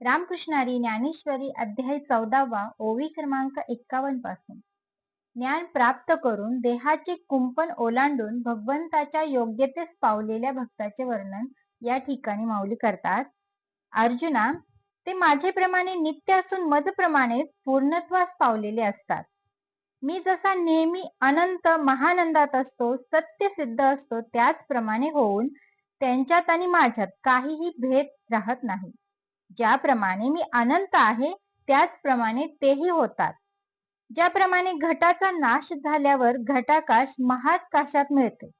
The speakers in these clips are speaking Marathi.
रामकृष्णारी ज्ञानेश्वरी अध्याय चौदावा ओवी क्रमांक एक्कावन्नपासून. ज्ञान प्राप्त करून देहाचे कुंपण ओलांडून भगवंताच्या योग्यतेस पावलेल्या भक्ताचे वर्णन या ठिकाणी माऊली करतात. अर्जुना ते माझेप्रमाणे नित्य असून मजप्रमाणेच पूर्णत्वास पावलेले असतात. मी जसा नेहमी अनंत महानंदात असतो सत्य सिद्ध असतो त्याचप्रमाणे होऊन त्यांच्यात आणि माझ्यात काहीही भेद राहत नाही. ज्याप्रमाणे मी अनंत आहे त्याचप्रमाणे तेही होतात. ज्याप्रमाणे घटाचा नाश झाल्यावर घटाकाश महाकाशात मिळते.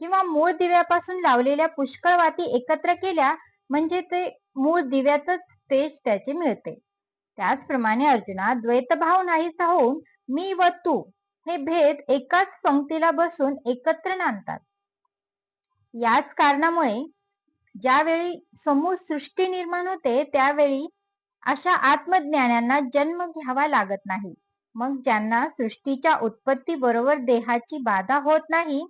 किंवा मूळ दिव्यापासून लावलेल्या पुष्कळ वाती एकत्र केल्या म्हणजे ते मूळ दिव्यातच तेज त्याचे मिळते. त्याचप्रमाणे अर्जुना द्वैतभाव नाहीसा होऊन मी व तू हे भेद एकाच पंक्तीला बसून एकत्र नांदतात. याच कारणामुळे ज्यावेळी समूह सृष्टी निर्माण होते त्यावेळी अशा आत्मज्ञानांना जन्म घ्यावा लागत नाही. मग ज्यांना सृष्टीच्या उत्पत्ती बरोबर देहाची बाधा होत नाही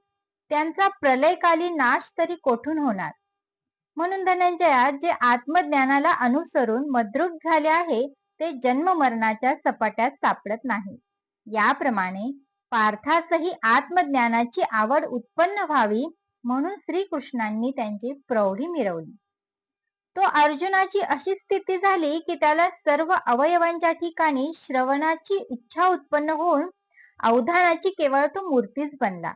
त्यांचा प्रलयकाली नाश तरी कोठून होणार? म्हणून धनंजया जे आत्मज्ञानाला अनुसरून मद्रुप झाले आहे ते जन्म मरणाच्या सपाट्यात सापडत नाही. याप्रमाणे पार्थासही आत्मज्ञानाची आवड उत्पन्न व्हावी म्हणून श्रीकृष्णांनी त्यांची प्रौढी मिरवली. तो अर्जुनाची अशी स्थिती झाली की त्याला सर्व अवयवांच्या ठिकाणी श्रवणाची इच्छा उत्पन्न होऊन अवधानाची केवळ तो मूर्तीच बनला.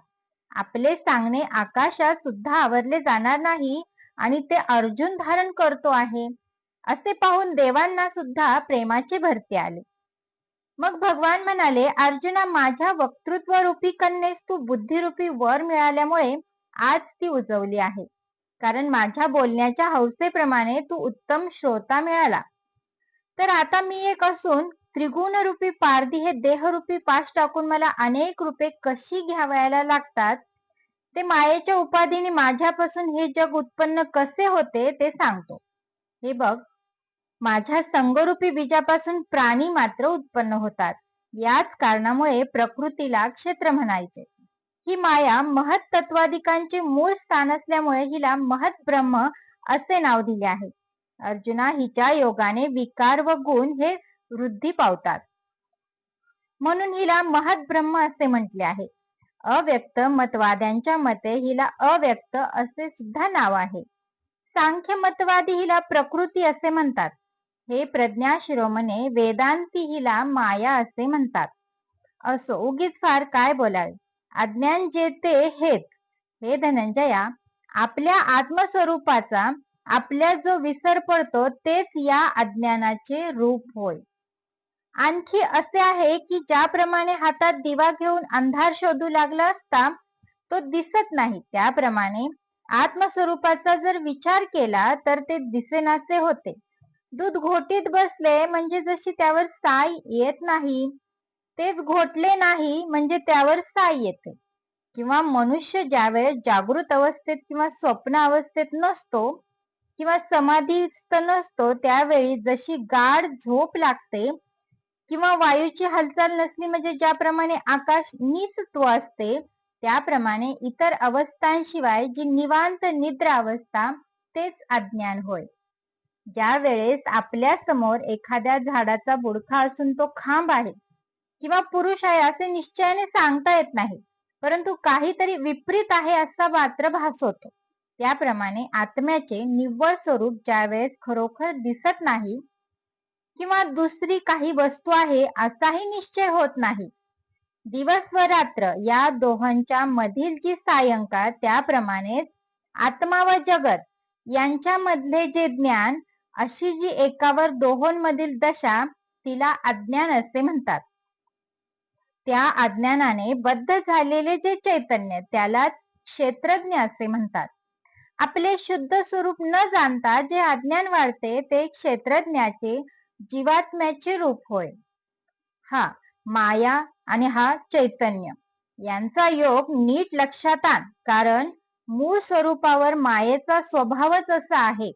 आपले सांगणे आकाशात सुद्धा आवरले जाणार नाही आणि ते अर्जुन धारण करतो आहे असे पाहून देवांना सुद्धा प्रेमाचे भरते आले. मग भगवान म्हणाले अर्जुना माझ्या वक्तृत्व रूपी कन्येस तू बुद्धिरूपी वर मिळाल्यामुळे आज ती उजवली आहे. कारण माझ्या बोलण्याच्या हौसेप्रमाणे तू उत्तम श्रोता मिळाला. तर आता मी एक असून त्रिगुण रूपी पारधी हे देहरूपी पाश टाकून मला अनेक रूपे कशी घ्यावयाला लागतात ते मायेच्या उपाधीने माझ्यापासून हे जग उत्पन्न कसे होते ते सांगतो. हे बघ माझ्या संगरूपी बीजापासून प्राणी मात्र उत्पन्न होतात. याच कारणामुळे प्रकृतीला क्षेत्र म्हणायचे. ही माया महत तत्वाधिकांचे मूळ स्थान असल्यामुळे हिला महत ब्रह्म असे नाव दिले आहे. अर्जुना हिच्या योगाने विकार व गुण हे वृद्धी पावतात. म्हणून हिला महत ब्रह्म असे म्हटले आहे. अव्यक्त मतवाद्यांच्या मते हिला अव्यक्त असे सुद्धा नाव आहे. सांख्य मतवादी हिला प्रकृती असे म्हणतात. हे प्रज्ञा शिरोमणे वेदांती हिला माया असे म्हणतात. असो उगीच फार काय बोलावे? अज्ञान जे ते हेत हे धनंजया आपल्या आत्मस्वरूपाचा आपल्या जो विसर पडतो तेच या अज्ञानाचे रूप होय. आणखी असे आहे की ज्याप्रमाणे हातात दिवा घेऊन अंधार शोधू लागला असता तो दिसत नाही. त्याप्रमाणे आत्मस्वरूपाचा जर विचार केला तर ते दिसेनासे होते. दूध घोटीत बसले म्हणजे जशी त्यावर साय येत नाही. तेच घोटले नाही म्हणजे त्यावर साय येते. किंवा मनुष्य ज्यावेळेस जागृत अवस्थेत किंवा स्वप्न अवस्थेत नसतो किंवा समाधीस्थ नसतो त्यावेळी जशी गाढ झोप लागते किंवा वायूची हालचाल नसली म्हणजे ज्याप्रमाणे आकाश निसत्व असते त्याप्रमाणे इतर अवस्थांशिवाय जी निवांत निद्रा अवस्था तेच अज्ञान होय. ज्या वेळेस आपल्यासमोर एखाद्या झाडाचा बुडखा असून तो खांब आहे किंवा पुरुष आहे असे निश्चयाने सांगता येत नाही. परंतु काहीतरी विपरीत आहे असा मात्र भास होतो. त्याप्रमाणे आत्म्याचे निव्वळ स्वरूप ज्यावेळेस खरोखर दिसत नाही किंवा दुसरी काही वस्तू आहे असाही निश्चय होत नाही. दिवस व रात्र या दोहांच्या मधील जी सायंकाळ त्याप्रमाणेच आत्मा व जगत यांच्यामधले जे ज्ञान अशी जी एकावर दोहोंमधील दशा तिला अज्ञान असे म्हणतात. त्या अज्ञानाने बद्ध झालेले जे चैतन्य त्याला क्षेत्रज्ञ असे म्हणतात. आपले शुद्ध स्वरूप न जाणता जे अज्ञान वाढते ते क्षेत्रज्ञाचे जीवात्म्याचे रूप होय. हा माया आणि हा चैतन्य. यांचा योग नीट लक्षात आण कारण मूळ स्वरूपावर मायेचा स्वभावच असा आहे.